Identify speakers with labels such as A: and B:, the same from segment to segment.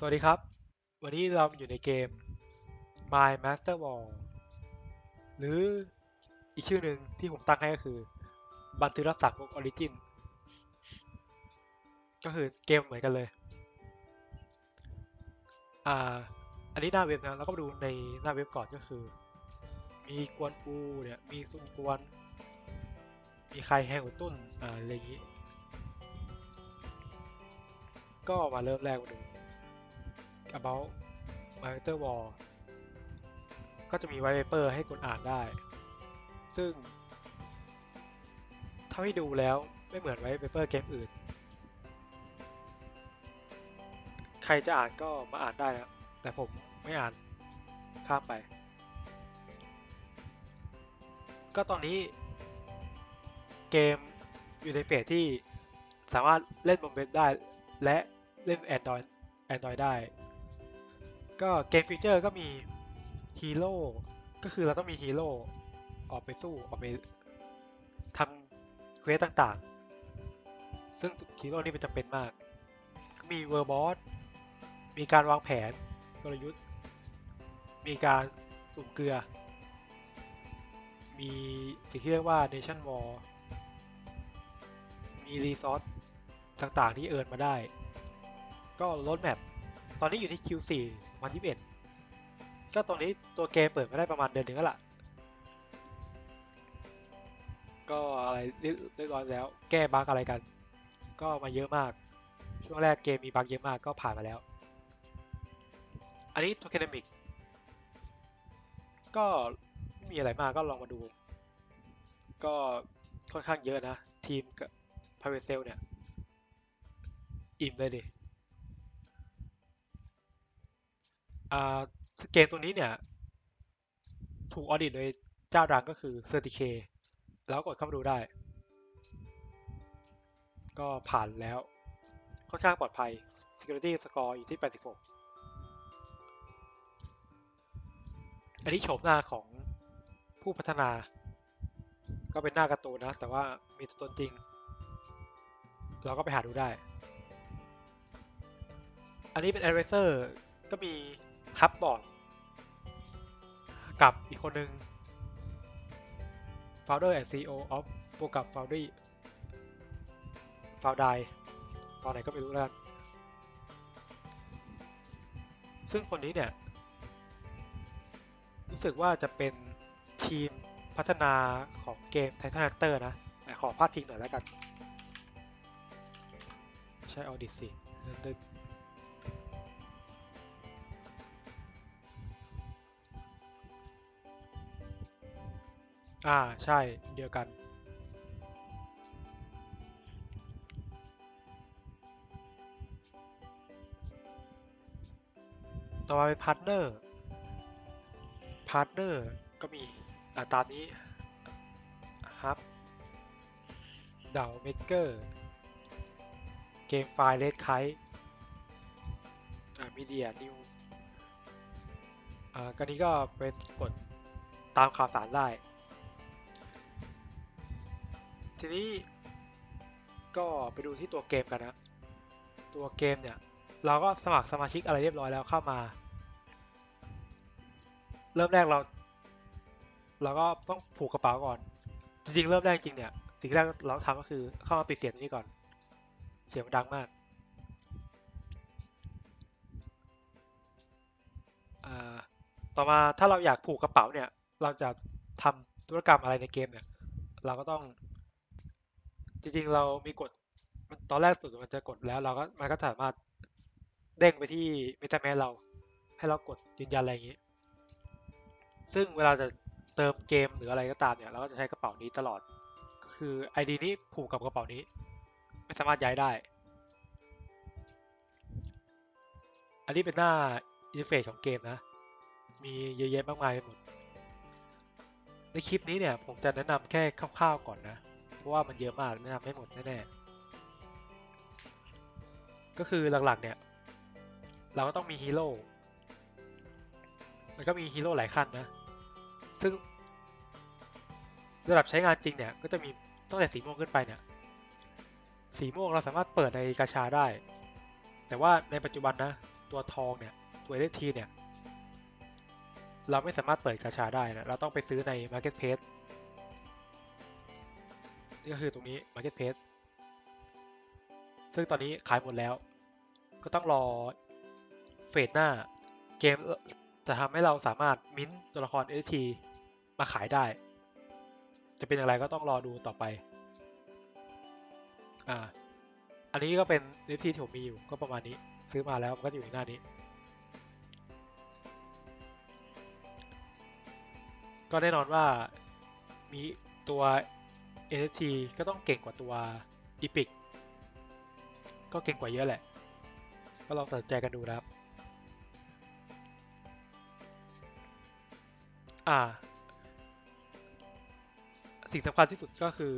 A: สวัสดีครับ วันนี้เราอยู่ในเกม My Master Ball หรืออีกชื่อหนึ่งที่ผมตั้งให้ก็คือบันทึกรักษาพวก Origin ก็คือเกมเหมือนกันเลย อ่า อันนี้หน้าเว็บนะ แล้วก็มาดูในหน้าเว็บก่อนก็คือ มีกวนอูเนี่ย มีซุนกวน มีใครแฮงหัวตุ้น อ่า อะไรอย่างนี้ ก็มาเริ่มแรกมาดู about my master wall ก็จะมี white paper ให้กดอ่านได้ ซึ่ง เท่าที่ดูแล้วไม่เหมือน white paper เกมอื่น ใครจะอ่านก็มาอ่านได้นะ แต่ผมไม่อ่านข้ามไป ก็ตอนนี้เกมอยู่ในเฟสที่สามารถเล่นบนเว็บได้ และเล่น Android Android ได้ ก็เกมฟีเจอร์ก็มีฮีโร่ก็คือเราต้องมีฮีโร่ออกไปสู้ออกไปทำเควสต่างๆ ซึ่งฮีโร่นี่เป็นจำเป็นมากก็มีเวอร์บอสมีการวางแผนกลยุทธ์ มีการสุ่มเกลือ มีสิ่งที่เรียกว่า Nation War มีรีซอสต่างๆที่เอิร์นมาได้ ก็ลดแมปตอนนี้อยู่ที่ Q4 วัน21ก็ตรงนี้ตัวเกมเปิดมาได้ประมาณเดือนหนึ่งแล้วล่ะ ก็อะไรเรียบร้อยแล้ว แก้บั๊กอะไรกัน ก็มาเยอะมาก ช่วงแรกเกมมีบั๊กเยอะมากก็ผ่านมาแล้ว อันนี้ Tokenomic ก็ไม่มีอะไรมากก็ลองมาดู ก็ค่อนข้างเยอะนะ ทีมกับ Private Sale เนี่ย อิ่มเลยดิ อ่าเกมตัวนี้เนี่ย ถูกออดิตโดยเจ้าดังก็คือ c e r t i c แล้วกดเข้ามาดูได้ ก็ผ่านแล้ว ค่อนข้างปลอดภัย Security Score อยู่ที่ 86 อันนี้โฉมหน้าของผู้พัฒนา ก็เป็นหน้าการ์ตูนนะ แต่ว่ามีตัวตนจริง เราก็ไปหาดูได้ อันนี้เป็น Advisor ก็มี ฮับบอร์ดกับอีกคนหนึ่ง founder and CEO of บวกกับ foundry foundry ตอนไหนก็ไม่รู้แล้วซึ่งคนนี้เนี่ย รู้สึกว่าจะเป็นทีมพัฒนาของเกม Titan Hunter นะ ขอพาดพิงหน่อยแล้วกัน ใช่ Audit อ่า ใช่ เดียวกัน ต่อมาเป็นพาร์ทเนอร์ พาร์ทเนอร์ก็มี อ่าตามนี้ฮับดาวเมกเกอร์ เกมไฟล์เลดไคอ่ามีเดียนิวส์อ่าก็นี้ก็เป็นกดตามข่าวสารได้ ทีนี้ก็ไปดูที่ตัวเกมกันนะตัวเกมเนี่ย เราก็สมัครสมาชิกอะไรเรียบร้อยแล้วเข้ามา เริ่มแรกเรา เราก็ต้องผูกกระเป๋าก่อน จริงๆเริ่มแรกจริงเนี่ย สิ่งแรกเราทำก็คือเข้ามาปิดเสียงนี้ก่อน เสียงมันดังมากต่อมาถ้าเราอยากผูกกระเป๋าเนี่ย เราจะทำธุรกรรมอะไรในเกมเนี่ย เราก็ต้อง จริงๆเรามีกดตอนแรกสุดมันจะกดแล้วเราก็มันก็สามารถเด้งไปที่ MetaMask เรา ให้เรากดยืนยันอะไรอย่างนี้ ซึ่งเวลาจะเติมเกมหรืออะไรก็ตามเนี่ยเราก็จะใช้กระเป๋านี้ตลอด ก็คือ ID นี้ผูกกับกระเป๋านี้ ไม่สามารถย้ายได้ อันนี้เป็นหน้าอินเทอร์เฟซของเกมนะ มีเยอะแยะมากมายไปหมด ในคลิปนี้เนี่ยผมจะแนะนำแค่คร่าวๆก่อนนะ ราะว่ามันเยอะมากแนะนำไม่หมดแน่ๆก็คือหลักๆเนี่ย เราก็ต้องมีฮีโร่มันก็มีฮีโร่หลายขั้นนะ ซึ่งระดับใช้งานจริงเนี่ย ก็จะมีตั้งแต่สีม่วงขึ้นไปเนี่ย สีม่วงเราสามารถเปิดในกาชาได้ แต่ว่าในปัจจุบันนะ ตัวทองเนี่ย ตัว NFT เนี่ย เราไม่สามารถเปิดกาชาได้นะ เราต้องไปซื้อใน Marketplace ก็คือตรงนี้ Marketplace ซึ่งตอนนี้ขายหมดแล้ว ก็ต้องรอเฟสหน้าเกมจะทำให้เราสามารถมิ้นตัวละคร NFT มาขายได้ จะเป็นอย่างไรก็ต้องรอดูต่อไป อ่า อันนี้ก็เป็น NFT ที่ผมมีอยู่ก็ประมาณนี้ ซื้อมาแล้วมันก็อยู่ในหน้านี้ ก็แน่นอนว่ามีตัว NFT ก็ต้องเก่งกว่าตัว Epic ก็เก่งกว่าเยอะแหละ ก็ลองตัดใจกันดูนะครับ อ่า สิ่งสำคัญที่สุดก็คือ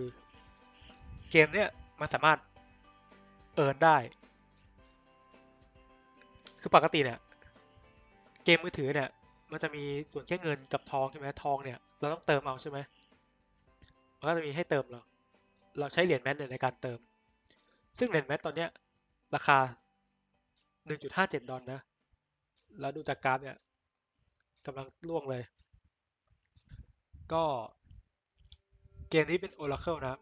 A: เกมเนี้ยมันสามารถเอิร์นได้ คือปกติเนี่ย เกมมือถือเนี่ย มันจะมีส่วนแค่เงินกับทองใช่ไหมทองเนี่ย เราต้องเติมเอาใช่ไหม มันก็จะมีให้เติมเรา เราใช้เหรียญแมทเนี่ยในการเติม ซึ่งเหรียญแมทตอนเนี้ยราคา 1.57 ดอลลาร์นะ แล้วดูจากกราฟเนี่ยกำลังล่วงเลย ก็เกมนี้เป็น Oracle นะ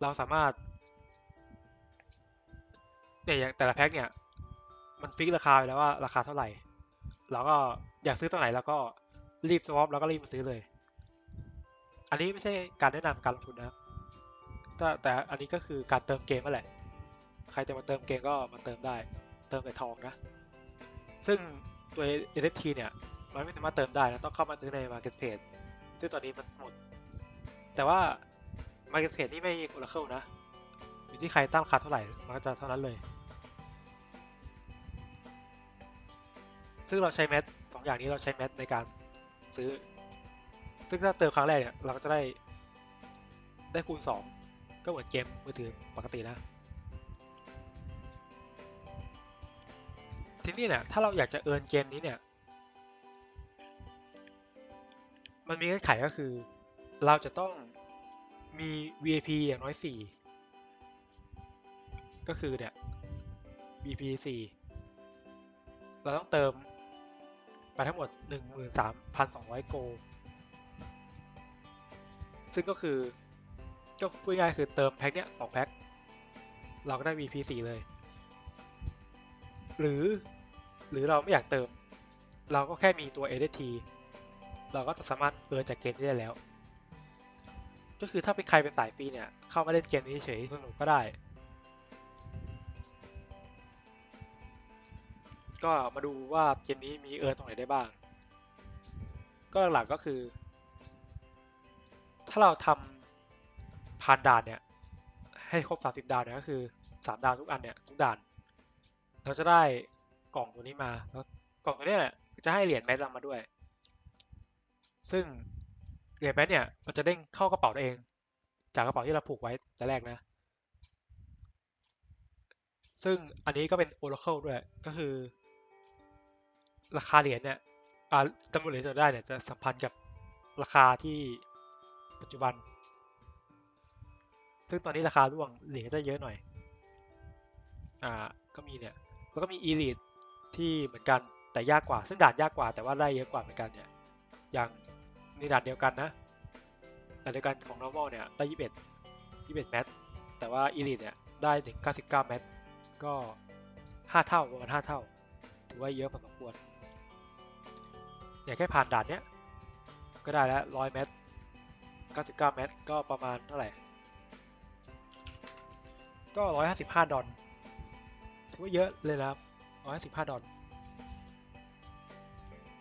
A: เราสามารถเนี่ยอย่างแต่ละแพ็คเนี่ย มันฟิกราคาไปแล้วว่าราคาเท่าไหร่เราก็อยากซื้อตัวไหนแล้วก็รีบสวอปแล้วก็รีบมาซื้อเลย อันนี้ไม่ใช่การแนะนำการลงทุนนะครับแต่แต่อันนี้ก็คือการเติมเกมนั่นแหละ ใครจะมาเติมเกมก็มาเติมได้ เติมแต่ทองนะ ซึ่งตัว NFT เนี่ย มันไม่สามารถเติมได้นะ ต้องเข้ามาซื้อใน Marketplace ซึ่งตอนนี้มันหมด แต่ว่า Marketplace นี่ไม่ Oracle นะ อยู่ที่ใครตั้งราคาเท่าไหร่ มันก็จะเท่านั้นเลย ซึ่งเราใช้แมทสองอย่างนี้เราใช้แมทในการซื้อ ซึ่งถ้าเติมครั้งแรกเนี่ยเราก็จะได้ได้คูณ 2 ก็เหมือนเกมมือถือปกตินะ ทีนี้เนี่ยถ้าเราอยากจะเอินเกมนี้เนี่ย มันมีเงื่อนไขก็คือ เราจะต้องมี VIP อย่างน้อย 4 ก็คือเนี่ย VIP 4 เราต้องเติมไปทั้งหมด 13,200 โกล ซึ่งก็คือก็พูดง่ายคือเติมแพ็คเนี้ยสองแพ็คเราก็ได้ VP 4เลย หรือหรือเราไม่อยากเติม เราก็แค่มีตัว ADT เราก็จะสามารถเอินจากเกมนี้ได้แล้ว ก็คือถ้าเป็นใครเป็นสายฟรีเนี่ย เข้ามาเล่นเกมนี้เฉยๆสนุกก็ได้ ก็มาดูว่าเกมนี้มีเอินตรงไหนได้บ้าง ก็หลักๆก็คือ ถ้าเราทำผ่านด่านเนี่ย ให้ครบ30ดาวเนี่ยก็คือ3ดาวทุกอันเนี่ยทุกด่าน เราจะได้กล่องตัวนี้มาแล้วกล่องตัวเนี้ยจะให้เหรียญแมสมาด้วย ซึ่งเหรียญแมสเนี่ยมันจะเด้งเข้ากระเป๋าเอง จากกระเป๋าที่เราผูกไว้แต่แรกนะ ซึ่งอันนี้ก็เป็น Oracle ด้วยก็คือ ราคาเหรียญเนี่ยจำนวนเหรียญที่เราได้เนี่ยจะสัมพันธ์กับราคาที่ ปัจจุบัน ซึ่งตอนนี้ราคาร่วงเหรียญก็จะเยอะหน่อย อ่า ก็มีเนี่ย แล้วก็มี Elite ที่เหมือนกันแต่ยากกว่า ซึ่งด่านยากกว่าแต่ว่าได้เยอะกว่าเหมือนกันเนี่ย อย่างในด่านเดียวกันนะด่านเดียวกันของ normal เนี่ยได้ 21 21แมตช์แต่ว่า Elite เนี่ยได้ถึง 99แมตช์ก็ 5 เท่าประมาณ5เท่า ถือว่าเยอะพอสมควรอย่างแค่ผ่านด่านเนี้ยก็ได้แล้ว 100 แมตช์ 99แมตช์ก็ประมาณเท่าไหร่ ก็ 155 ดอลถือว่าเยอะเลยนะครับ155 ดอล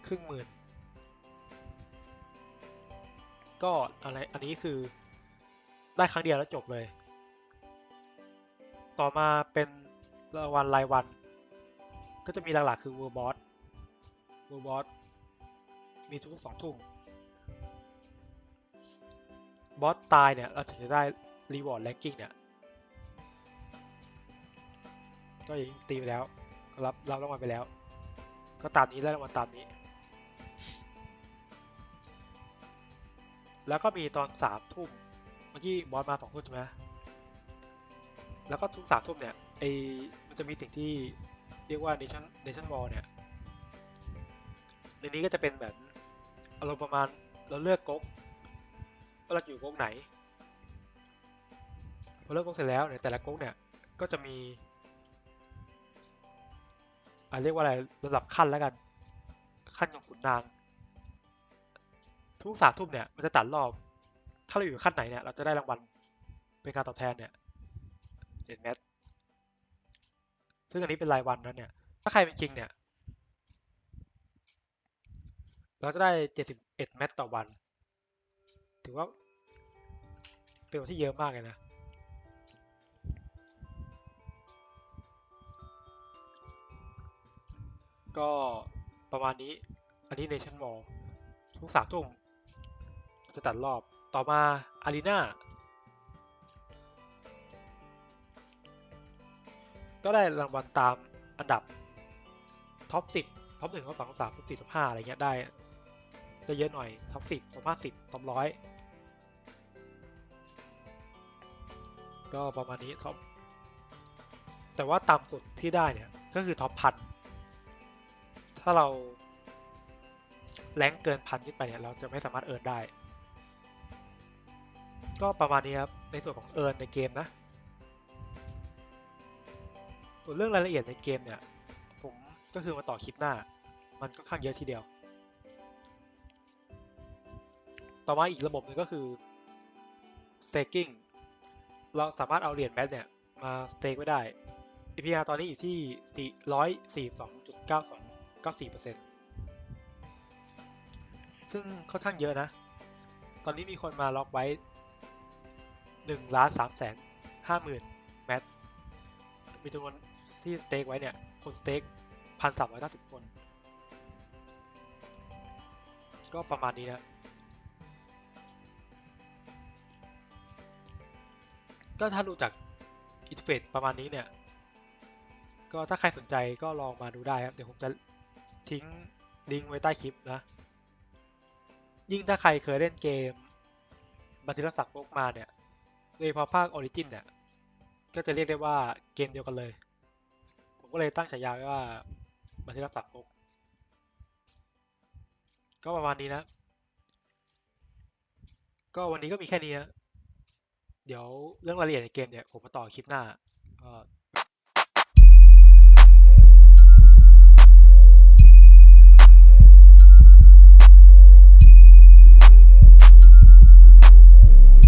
A: ครึ่งหมื่น ก็อะไร อันนี้คือได้ครั้งเดียวแล้วจบเลย ต่อมาเป็นรางวัลรายวัน ก็จะมีหลักๆคือ World Boss World Boss มีทุกสองทุ่ม บอสตายเนี่ย เราถึงจะได้ Reward Ranking เนี่ยก็ยังตีไปแล้วก็รับรับรางวัลไปแล้ว ก็ตามนี้แล้วรางวัลตามนี้ แล้วก็มีตอนสามทุ่มเมื่อกี้บอสมาสองทุ่มใช่ไหมแล้วก็ทุกสามทุ่มเนี่ยไอมันจะมีสิ่งที่เรียกว่า Nation Nation Wall เนี่ยในนี้ก็จะเป็นแบบอารมณ์ประมาณเราเลือกก๊ก ว่าเราอยู่ก๊กไหนพอเลือกก๊กเสร็จแล้วเนี่ยแต่ละก๊กเนี่ยก็จะมีอ่าเรียกว่าอะไรระดับขั้นแล้วกัน ขั้นของขุนนาง ทุกสามทุ่มเนี่ยมันจะตัดรอบ ถ้าเราอยู่ขั้นไหนเนี่ยเราจะได้รางวัลเป็นการตอบแทนเนี่ยเจ็ดเมตรซึ่งอันนี้เป็นรายวันนั้นเนี่ย ถ้าใครเป็นจริงเนี่ย เราจะได้เจ็ดสิบเอ็ดเมตรต่อวัน ถือว่า เป็นวันที่เยอะมากเลยนะ ก็ประมาณนี้ อันนี้ Nation Wall ทุกสามทุ่มจะตัดรอบ ต่อมา Arena ก็ได้รางวัลตามอันดับท็อป10ท็อป1ท็อป2ท็อป3ท็อป4ท็อป5อะไรเงี้ยได้ได้เยอะหน่อยท็อป10ท็อป50ท็อป100 ก็ประมาณนี้ท็อปแต่ว่าต่ำสุดที่ได้เนี่ยก็คือท็อปพันถ้าเราแรงเกินพันขึ้นไปเนี่ยเราจะไม่สามารถเอิร์นได้ ก็ประมาณนี้ครับในส่วนของเอิร์นในเกมนะส่วนเรื่องรายละเอียดในเกมเนี่ย ผมก็คือมาต่อคลิปหน้า มันค่อนข้างเยอะทีเดียว ต่อมาอีกระบบหนึงก็คือ staking เราสามารถเอาเหรียญแมทเนี่ย มา stake ไว้ได้ APR ตอนนี้อยู่ที่ 442.9294%ซึ่งค่อนข้างเยอะนะ ตอนนี้มีคนมาล็อกไว้1ล้าน3แสน5หมื่นแมทมีจำนวนที่สเต็กไว้เนี่ย คนสเต็กพันสามร้อยห้าสิบคน ก็ประมาณนี้นะ ก็ถ้าดูจากอินเฟซประมาณนี้เนี่ย ก็ถ้าใครสนใจก็ลองมาดูได้ครับ เดี๋ยวผมจะทิ้งลิงก์ไว้ใต้คลิปนะ ยิ่งถ้าใครเคยเล่นเกมบันทึกศักดิ์โลกมาเนี่ย โดยเฉพาะภาคออริจินเนี่ย ก็จะเรียกได้ว่าเกมเดียวกันเลย ผมก็เลยตั้งฉายาไว้ว่าบันทึกรักษาโกก็ประมาณนี้นะ ก็วันนี้ก็มีแค่นี้นะ เดี๋ยวเรื่องรายละเอียดในเกมเนี่ยผมมาต่อคลิปหน้าก็